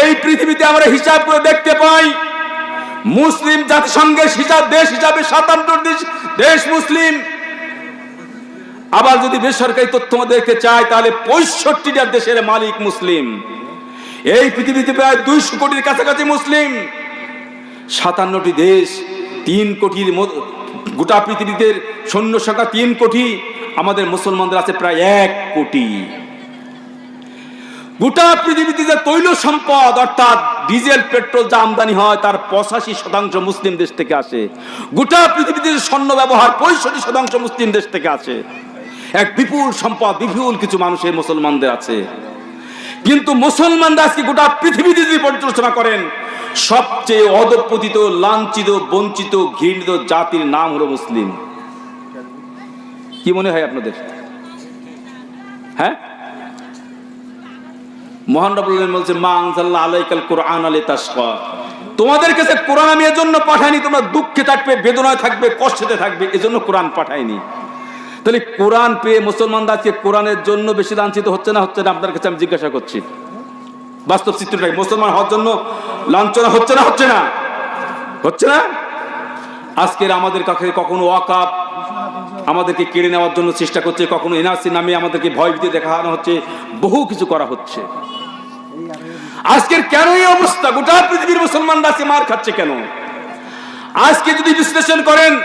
এই পৃথিবীতে আমরা হিসাব করে দেখতে পাই, মুসলিম জাতিসংঘের হিসাব, দেশ হিসাবে সাতান্ন দেশ দেশ মুসলিম। আবার যদি বেসরকারি তথ্য দেখতে চাই তাহলে পঁয়ষট্টিটা দেশের মালিক মুসলিম। এই পৃথিবীতে প্রায় দুইশো কোটির কাছাকাছি মুসলিম। সাতান্নটি দেশ, তিন কোটির গোটা পৃথিবীতে সৈন্য সংখ্যা তিন কোটি, আমাদের মুসলমানদের আছে প্রায় এক কোটি। গোটা পৃথিবীতে যে তৈল সম্পদ, অর্থাৎ ডিজেল, পেট্রোল যা আমদানি হয়, তার পঁচাশি শতাংশ মুসলিম দেশ থেকে আসে। গোটা পৃথিবীতে স্বর্ণ ব্যবহার, পঁয়ষট্টি শতাংশ মুসলিম দেশ থেকে আসে। এক বিপুল সম্পদ, বিপুল কিছু মানুষের, মুসলমানদের আছে। কিন্তু মুসলমানরা আজকে গোটা পৃথিবীতে যদি পর্যালোচনা করেন, সবচেয়ে অধপতিত, লাঞ্ছিত, বঞ্চিত, ঘৃণিত জাতির নাম হলো মুসলিম। কি মনে হয় আপনাদের? হ্যাঁ? মহান রব্বুল আলামিন বলছে কোরআন আলী তাসকা তোমাদের কাছে কোরআন আমি এজন্য পাঠাইনি, তোমরা দুঃখে থাকবে, বেদনায় থাকবে, কষ্টেতে থাকবে, এজন্য কোরআন পাঠাইনি। তাহলে কোরআন পেয়ে মুসলমানরা আজকে কোরআনের জন্য বেশি লাঞ্ছিত হচ্ছে না হচ্ছে না আপনার কাছে আমি জিজ্ঞাসা করছি। বাস্তব চিত্রটাই মুসলমান হওয়ার জন্য লাঞ্ছনা হচ্ছে না হচ্ছে না? হচ্ছে না? আজকের আমাদের কাছে কখনো ওয়াকাপ আমাদেরকে কেড়ে নেওয়ার জন্য চেষ্টা করছে, কখনো এনআরসি নামে আমাদেরকে ভয় ভীতি দেখানো হচ্ছে, বহু কিছু করা হচ্ছে। আজকের কেন এই অবস্থা? গোটা পৃথিবীর মুসলমানরা আজকে মার খাচ্ছে কেন? আজকে যদি বিশ্লেষণ করেন,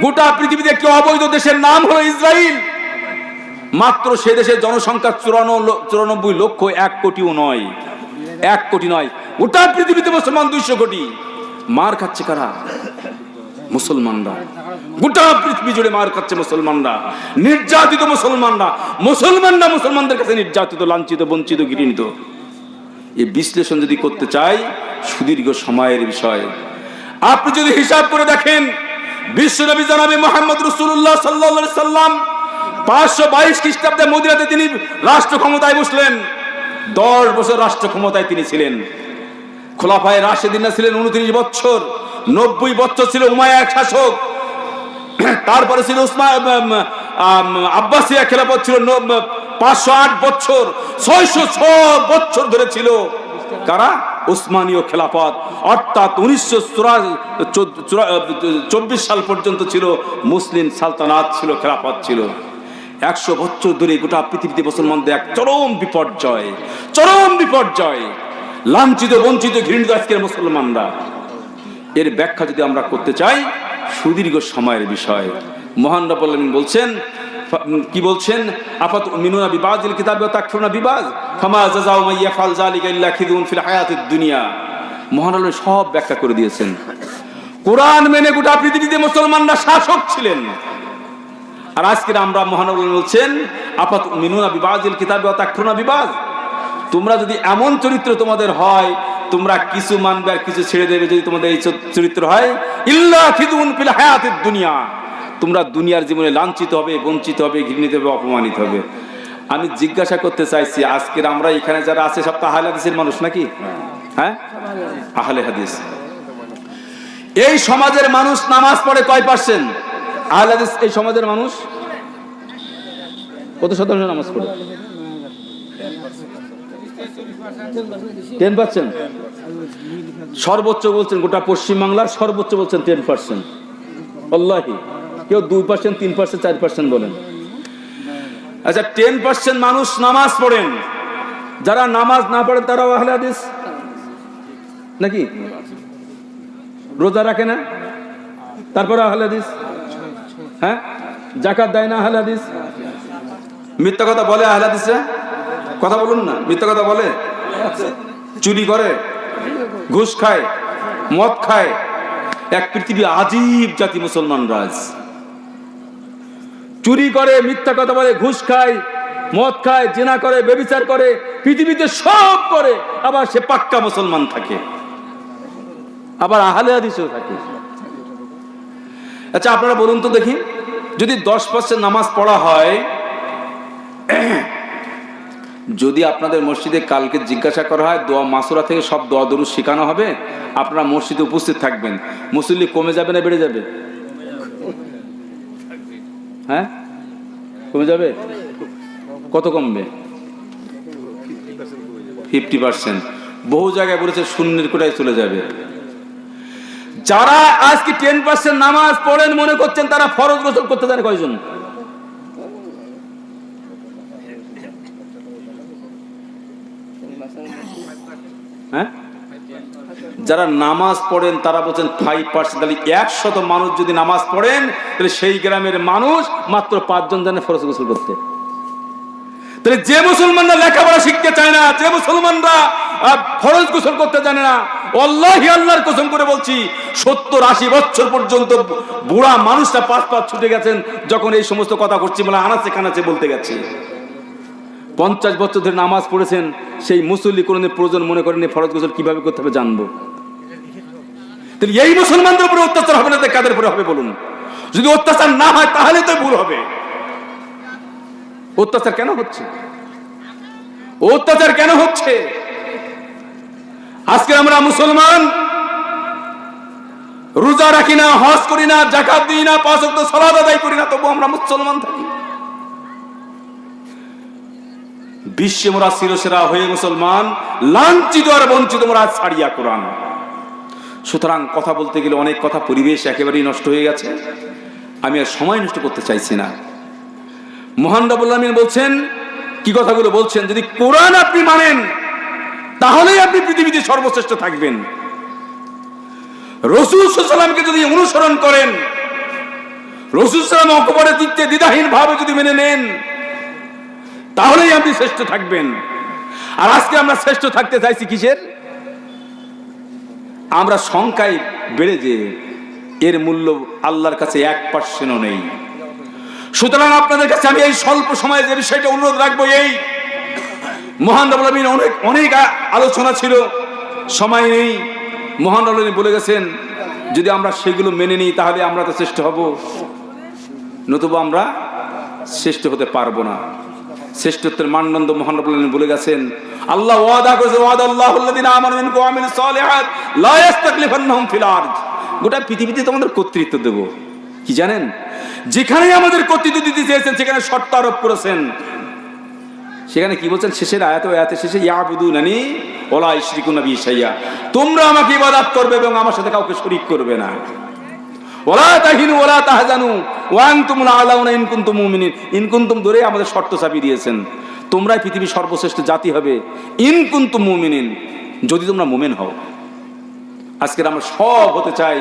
গোটা পৃথিবীতে একটি অবৈধ দেশের নাম হলো ইসরায়েল মাত্র সে দেশের জনসংখ্যা চুরানো চুরানব্বই লক্ষ এক কোটিও নয়। এক কোটি নয়। গোটা পৃথিবীতে মুসলমান দুইশো কোটি। মার খাচ্ছে কারা? মুসলমানরা। গোটা পৃথিবী জুড়ে মার খাচ্ছে মুসলমানরা। নির্যাতিত মুসলমানরা। মুসলমানরা মুসলমানদের কাছে নির্যাতিত, লাঞ্ছিত, বঞ্চিত, ঘৃণিত। এই বিশ্লেষণ যদি করতে চাই, সুদীর্ঘ সময়ের বিষয়। আপনি যদি হিসাব করে দেখেন বিশ্বনবী জানাবে মোহাম্মদ রসুল্লাহ সাল্লা সাল্লাম পাঁচশো বাইশ খ্রিস্টাব্দে মদিনাতে তিনি রাষ্ট্র ক্ষমতায় বসলেন। দশ বছর রাষ্ট্র ক্ষমতায় তিনি ছিলেন। খোলাফায় রাশেদিনা ছিলেন উনত্রিশ বছর, নব্বই বছর ছিল উমায়া এক শাসক। তারপরে ছিল উসমান আব্বাসিয়া খেলাপথ ছিল পাঁচশো আট বছর, ছয়শো ছ বছর ধরে ছিল। কারা? উসমানীয় খেলাফত। অর্থাৎ উনিশশো চব্বিশ সাল পর্যন্ত ছিল মুসলিম সালতানাত, ছিল, খেলাফত ছিল। একশো বছর ধরে গোটা পৃথিবীতে মুসলমানদের এক চরম বিপর্যয় চরম বিপর্যয়। লাঞ্ছিত, বঞ্চিত, ঘৃণিত আজকের মুসলমানরা। এর ব্যাখ্যা যদি আমরা করতে চাই, সুদীর্ঘ সময়ের বিষয়। মহান রব্বুল বলছেন কি বলছেন? আপাত মিনুনা বিবাজিল কিতাবে তাকফুরুনা বিবাজ? ফামা জাযাউ মান ইয়াফআল যালিকা ইল্লা খিযুন ফিল হায়াতিদ দুনিয়া। মহান সব ব্যাখ্যা করে দিয়েছেন। কোরআন মেনে গোটা পৃথিবীতে মুসলমানরা শাসক ছিলেন। আর আজকে আমরা মহান বলছেন আপাত মিনুনা বিবাজিল কিতাবে তাকফুরুনা বিবাজ। তোমরা যদি এমন চরিত্র তোমাদের হয়, তোমরা কিছু মানবে আর কিছু ছেড়ে দেবে যদি তোমাদের এই চরিত্র হয়। ইল্লা খিদুন ফিল হায়াতিদ দুনিয়া। তোমরা দুনিয়ার জীবনে লাঞ্ছিত হবে, বঞ্চিত হবে, ঘৃণিত হবে, অপমানিত হবে। আমি জিজ্ঞাসা করতে চাইছি, আজকের আমরা এখানে যারা আছে, সব তো হাদিসের মানুষ নাকি? হ্যাঁ? আহলে হাদিস। এই সমাজের মানুষ নামাজ পড়ে কয় পার্সেন্ট আহলে হাদিস, এই সমাজের মানুষ? কত শতাংশ নামাজ পড়ে? টেন পার্সেন্ট সর্বোচ্চ বলছেন গোটা পশ্চিমবাংলার সর্বোচ্চ বলছেন টেন পার্সেন্ট আল্লাহি। কেউ দুই পার্সেন্ট তিন পার্সেন্ট চার পার্সেন্ট বলেন। আচ্ছা টেন পার্সেন্ট মানুষ নামাজ পড়েন। যারা নামাজ না পড়েন তারাও আহলে হাদিস? নাকি? রোজা রাখে না? তারপরে আহলে হাদিস? হ্যাঁ? জাকাত দেয় না আহলে হাদিস? মিথ্যা কথা বলে আহলে হাদিসরা কথা বলুন না, মিথ্যা কথা বলে? চুরি করে? ঘুষ খায়? মদ খায়? এক পৃথিবী আজীব জাতি মুসলমান রাজ চুরি করে, মিথ্যা কথা বলে, ঘুষ খায়, মদ খায়, জেনা করে, বেবিচার করে, পৃথিবীতে সব করে, আবার সে পাক্কা মুসলমান থাকে। আবার আহলে হাদিসও থাকে। আচ্ছা আপনারা বলুন তো দেখি, যদি দশ পার্সেন্ট নামাজ পড়া হয়, যদি আপনাদের মসজিদে কালকে জিজ্ঞাসা করা হয়, দোয়া মাসুরা থেকে সব দোয়া দরুদ শেখানো হবে, আপনারা মসজিদে উপস্থিত থাকবেন। মুসল্লি কমে যাবে না, বেড়ে যাবে? হ্যাঁ? কমে যাবে? কত কমবে? Fifty percent. বহু জায়গায় বলেছে শূন্যের কোটায় চলে যাবে। যারা আজকে টেন পার্সেন্ট নামাজ পড়েন মনে করছেন তারা ফরজ গোসল করতে জানে কয়জন? হ্যাঁ? যারা নামাজ পড়েন, তারা বলছেন ফাইভ পার্সেন্ট একশত মানুষ যদি নামাজ পড়েন, তাহলে সেই গ্রামের মানুষ মাত্র পাঁচজন জানে ফরজ গোসল করতে। তাহলে যে মুসলমানরা লেখাপড়া শিখতে চায় না, যে মুসলমানরা ফরজ গোসল করতে জানে না আল্লাহি আল্লাহর কসম করে বলছি, সত্তর আশি বছর পর্যন্ত বুড়া মানুষটা পাঁচ পাঁচ ছুটে গেছেন, যখন এই সমস্ত কথা করছি বলে আনাচে কানাচে বলতে গেছি। পঞ্চাশ বছর ধরে নামাজ পড়েছেন, সেই মুসল্লি কোনোদিন প্রয়োজন মনে করেন, ফরজ গোসল কীভাবে করতে হবে জানব। তাহলে এই মুসলমানদের উপরে অত্যাচার হবে না কাদের উপরে হবে বলুন? যদি অত্যাচার না হয়, তাহলে তো ভুল হবে। অত্যাচার কেন হচ্ছে? অত্যাচার কেন হচ্ছে? আজকে আমরা মুসলমান, রোজা রাখি না, হজ করি না জাকাত দিই না, পাঁচ সালাদ আদায় করি না তবু আমরা মুসলমান থাকি। বিশ্বে মোরা শিরসেরা হয়ে মুসলমান, লাঞ্ছিত আর বঞ্চিত মোরা ছাড়িয়া কোরআন। সুতরাং কথা বলতে গেলে অনেক কথা, পরিবেশ একেবারেই নষ্ট হয়ে গেছে। আমি আর সময় নষ্ট করতে চাইছি না। মহান রাবুল বলছেন, কি কথাগুলো বলছেন? যদি কোরআন আপনি মানেন, তাহলেই আপনি পৃথিবীতে সর্বশ্রেষ্ঠ থাকবেন। রসুল যদি অনুসরণ করেন, রসুল সাল্লাম অকবরে দিতে দ্বিধাহীন ভাবে যদি মেনে নেন তাহলেই আপনি শ্রেষ্ঠ থাকবেন। আর আজকে আমরা শ্রেষ্ঠ থাকতে চাইছি কিসের? আমরা সংখ্যায় বেড়ে যে এর মূল্য আল্লাহর কাছে এক পার্সেন্টও নেই। সুতরাং আপনাদের কাছে আমি এই স্বল্প সময়ে যে বিষয়টা অনুরোধ রাখব, এই মহান আলমিন অনেক অনেক আলোচনা ছিল, সময় নেই। মহান আলমিন বলে গেছেন, যদি আমরা সেগুলো মেনে নিই, তাহলে আমরা তো শ্রেষ্ঠ হব। নতুবা আমরা শ্রেষ্ঠ হতে পারব না। শ্রেষ্ঠত্বের মানদণ্ড মহান রবুল বলে গেছেন। আল্লাহ ওয়াদা করেছে, ওয়াদা আল্লাহ আল্লাযিনা আমানু মিনকুম ওয়া আমিলুস সালিহাত, লা ইস্তাকলিফান্নাহুম ফিল আরদ। গোটা পৃথিবীতে তোমাদের কর্তৃত্ব দেব। কি জানেন? যেখানে আমাদের কর্তৃত্ব দিতে চেয়েছেন, সেখানে শর্ত আরোপ করেছেন। সেখানে কি বলছেন? শেষের আয়াত ও আয়াতের শেষে ইয়াবুদু নানি ওলা ইশরিকু নবী সাইয়া তোমরা আমাকে ইবাদত করবে এবং আমার সাথে কাউকে শরীক করবে না। ওলা তাহিনু, ওলা তাহজানু, ওয়াং তুমুল আলাউনা ইন কুনতুম মুমিনিন। ইনকুনতুম ধরে আমাদের শর্ত চাপিয়ে দিয়েছেন। তোমরাই পৃথিবীর সর্বশ্রেষ্ঠ জাতি হবে ইন কুনতুম মুমিনিন। যদি তোমরা মুমিন হও। আজকের আমরা সব হতে চাই,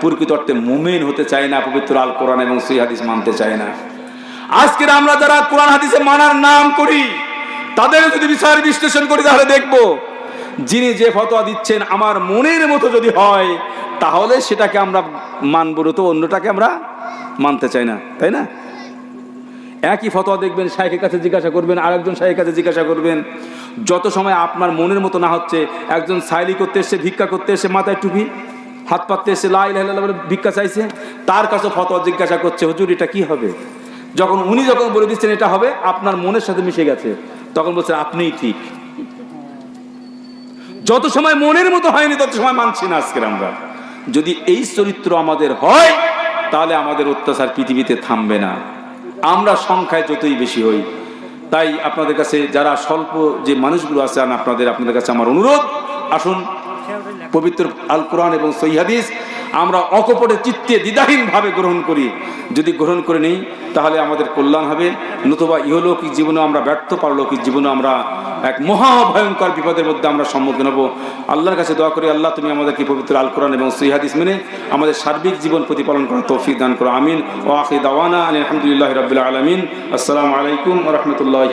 প্রকৃত অর্থে মুমিন হতে চাই না, পবিত্র আল কোরআন এবং সই হাদিস মানতে চাই না। আজকের আমরা যারা কোরআন হাদিসে মানার নাম করি, তাদের যদি বিচার বিশ্লেষণ করি, তাহলে দেখব, যিনি যে ফতোয়া দিচ্ছেন, আমার মনের মতো যদি হয় তাহলে সেটাকে আমরা মানব তো অন্যটাকে আমরা মানতে চাই না, তাই না? একই ফতোয়া দেখবেন শাহেখের কাছে জিজ্ঞাসা করবেন, আরেকজন শাহের কাছে জিজ্ঞাসা করবেন। যত সময় আপনার মনের মতো না হচ্ছে, একজন সাইলি করতে এসে ভিক্ষা করতে এসে মাথায় টুপি, হাত পাততে এসে লাই লাই বলে ভিক্ষা চাইছে, তার কাছে ফতোয়া জিজ্ঞাসা করছে, হুজুর, এটা কি হবে? যখন উনি যখন বলে দিচ্ছেন, এটা হবে, আপনার মনের সাথে মিশে গেছে। তখন বলছেন, আপনিই ঠিক। যত সময় মনের মতো হয়নি, তত সময় মানছি না আজকের আমরা। যদি এই চরিত্র আমাদের হয়, তাহলে আমাদের অত্যাচার পৃথিবীতে থামবে না। আমরা সংখ্যায় যতই বেশি হই, তাই আপনাদের কাছে যারা স্বল্প যে মানুষগুলো আছে, আপনাদের আপনাদের কাছে আমার অনুরোধ, আসুন, পবিত্র আল কোরআন এবং সৈহাদিস আমরা অকপটে চিত্তে দ্বিধাহীনভাবে গ্রহণ করি। যদি গ্রহণ করে নেই, তাহলে আমাদের কল্যাণ হবে। নতুবা ইহলৌকিক জীবনে আমরা ব্যর্থ, পারলৌকিক জীবনে আমরা এক মহা ভয়ঙ্কর বিপদের মধ্যে আমরা সম্মুখীন হব। আল্লাহর কাছে দোয়া করি, আল্লাহ তুমি আমাদেরকে পবিত্র আল কোরআন এবং সৈহাদিস মেনে আমাদের সার্বিক জীবন প্রতিপালন করার তৌফিক দান করো। আমিন। ও আখি দাওয়ানা আলহামদুলিল্লাহ রবিল আলমিন। আসসালামু আলাইকুম রহমতুল্লাহ